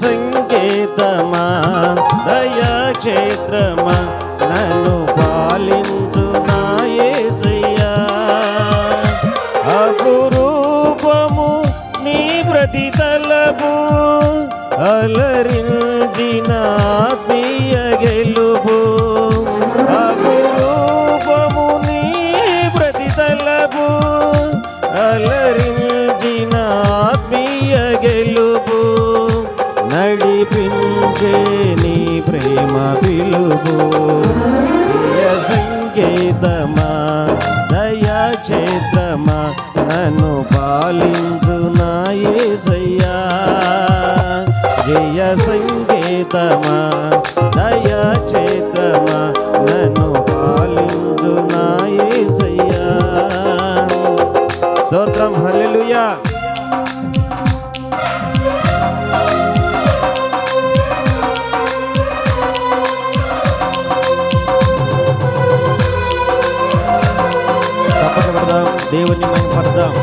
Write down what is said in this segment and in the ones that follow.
సంకేతమా దయాక్షేత్రమా నన్ను క్షేత్రమా? నన్ను పాలించు నాయసయ్యా జయ సంకేతమా? దయాక్షేత్రమా నన్ను పాలించు నాయసయ్యా స్తోత్రం. హల్లెలూయా. దేవుని మహిమపడదాం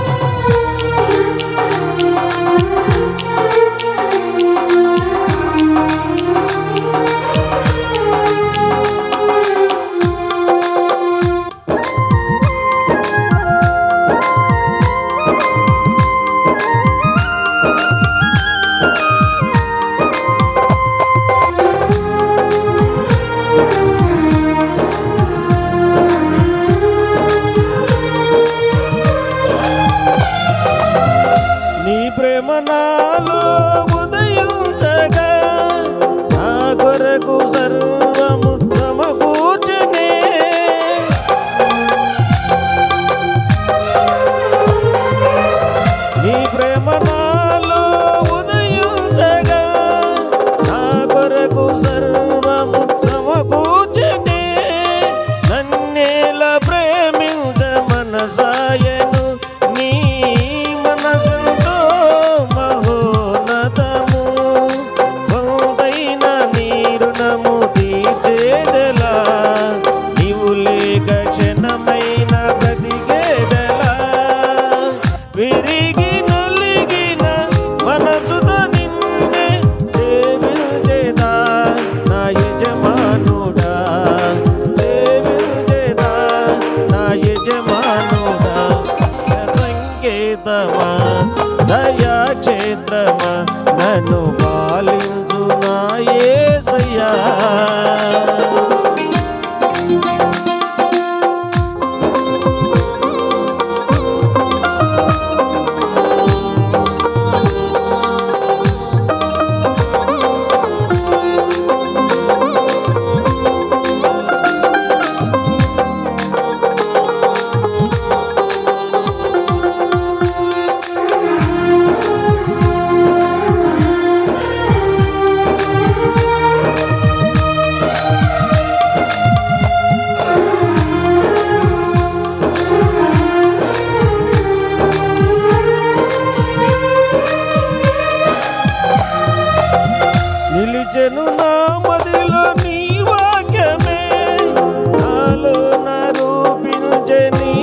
మనసాయను నీ మనసంతో మహోన్నతము. బహుదైన నీరుణము తీర్చేదెలా? నీవు లేక క్షణమైన బ్రతికేదెలా? విరిగి నలిగిన మనసుతో నిన్నే సేవించేదా? నా యజమానుడా సేవించేదా? నా యజమానుడా సంకేతమా journey.